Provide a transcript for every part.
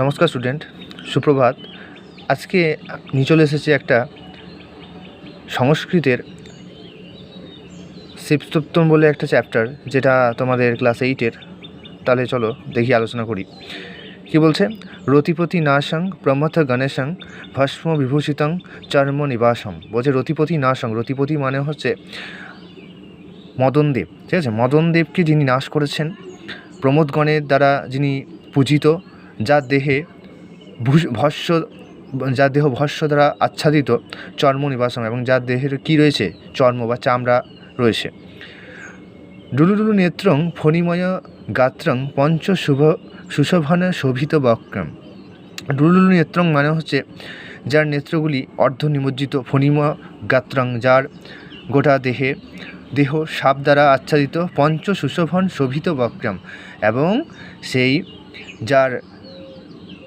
নমস্কার স্টুডেন্ট, সুপ্রভাত। আজকে নিয়ে চলে এসেছে একটা সংস্কৃতের শিবসপ্তম বলে একটা চ্যাপ্টার যেটা তোমাদের ক্লাস এইটের তাহলে চলো দেখি, আলোচনা করি। কি বলছে? রতিপতি নাশং প্রমথ গণেশং ভস্ম বিভূষিতং চর্ম নিবাসম। বলছে, রতিপতি নাশং, রতিপতি মানে হচ্ছে মদনদেব। ঠিক আছে? মদনদেবকে যিনি নাশ করেছেন, প্রমোদগণের দ্বারা যিনি পূজিত যার দেহে ভস্য যার দেহ ভস্য দ্বারা আচ্ছাদিত চর্ম নিবাসম এবং যার দেহের কী রয়েছে? চর্ম বা চামড়া রয়েছে। ডুলুডুলু নেত্রং ফণিময় গাত্রং পঞ্চ শুভ, সুশোভন শোভিত বক্রম। ডুলুডুলু নেত্রং মানে হচ্ছে যার নেত্রগুলি অর্ধ নিমজ্জিত ফণিময় গাত্রং যার গোটা দেহে, দেহ সাপ দ্বারা আচ্ছাদিত পঞ্চ সুশোভন শোভিত বক্রম এবং সেই যার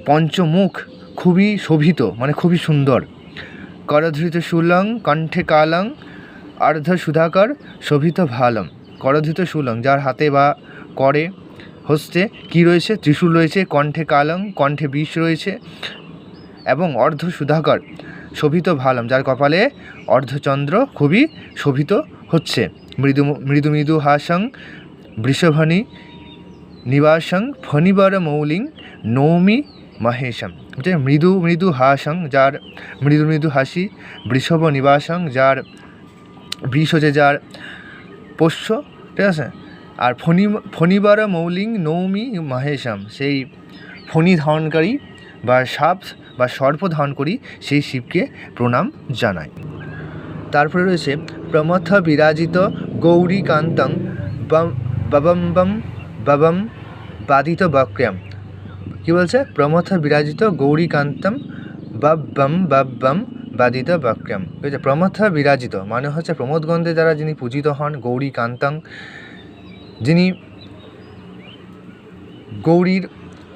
পঞ্চমুখ খুবই শোভিত মানে খুবই সুন্দর। করধৃত শুলং কণ্ঠে কালং, অর্ধ সুধাকর, শোভিত ভালম করধৃত শুলং যার হাতে বা করে হস্তে কি রয়েছে? ত্রিশূল রয়েছে, কণ্ঠে কালং, কণ্ঠে বিষ রয়েছে এবং অর্ধ সুধাকর, শোভিত ভালম যার কপালে অর্ধচন্দ্র খুবই শোভিত হচ্ছে। মৃদু মৃদু মৃদু হাসং বৃষভণী নিবাসং, ফণিবর মৌলিং, নৌমি মহেশম। যে মৃদু মৃদু হাসং, যার মৃদু মৃদু হাসি, বৃষভ নিবাসং, যার বৃষ হচ্ছে যার পোষ্য, ঠিক আছে? আর ফণি, ফণিবার মৌলিং নৌমি মহেশম। সেই ফণি ধারণকারী বা সাপ বা সর্প ধারণ করি সেই শিবকে প্রণাম জানায় তারপরে রয়েছে, প্রমথ বিরাজিত গৌরীকান্তং, বম ববম বম ববম বাদিত বক্রম। কি বলছে? প্রমথ বিরাজিত গৌরীকান্তম বব্বম বব্বম বাদিত বক্রম ঠিক আছে প্রমথ বিরাজিত মানে হচ্ছে প্রমোদগন্ধের দ্বারা যিনি পূজিত হন গৌরীকান্তং যিনি গৌরীর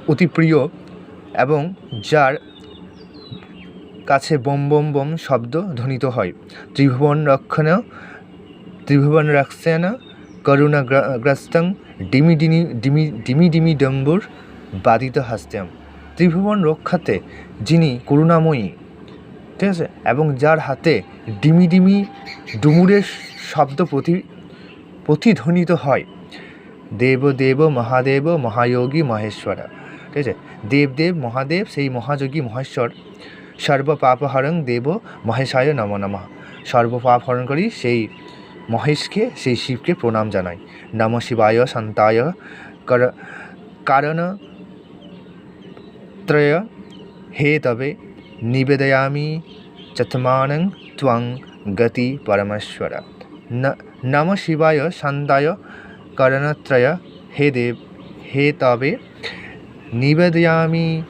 অতি প্রিয় এবং যার কাছে বম বম বম শব্দ ধ্বনিত হয়। ত্রিভুবন রক্ষণ ত্রিভুবন রক্ষণ করুণা গ্রস্তং ডিমি ডিমি ডিমি ডিমি ডিমি ডম্বুর বাদিত হাস্তাম। ত্রিভুবন রক্ষাতে যিনি করুণাময়ী, ঠিক আছে, এবং যার হাতে ডিমি ডিমি ডুমুরের শব্দ প্রতি, প্রতিধ্বনিত হয়। দেব দেব মহাদেব মহাযোগী মহেশ্বরা, ঠিক আছে দেবদেব মহাদেব সেই মহাযোগী মহেশ্বর। সর্বপাপহরং দেব মহেশায় নম নমঃ। সর্বপাপ হরণকারী সেই মহেশকে, সেই শিবকে প্রণাম জানাই। নম শিবায়, শান্তায়, কর, কারণ হে তবে নিবেদয়ামি চতমানং ত্বং গতি পরমেশ্বর ন নম শিবায় শান্তায় করণত্রয় হে দেব হে তবে নিবেদয়ামি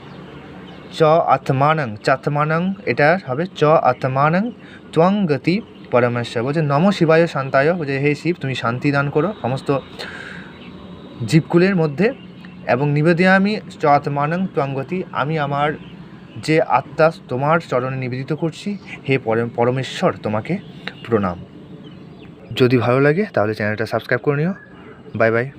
চ আত্মানং চাত্মানং এটা হবে চ আত্মানং ত্বং গতি পরমেশ্বর বলছে, নম শিবায়, শান্তায়। বলছে, হে শিব, তুমি শান্তি দান করো। সমস্ত জীবকুলের মধ্যে এবং নিবেদয়ামি আমি চাতমানং ত্বং গতি আমি আমার যে আত্মা তোমার চরণে নিবেদিত করছি, হে পরম পরমেশ্বর, তোমাকে প্রণাম। যদি ভালো লাগে, তাহলে চ্যানেলটা সাবস্ক্রাইব করে নিও। Bye bye.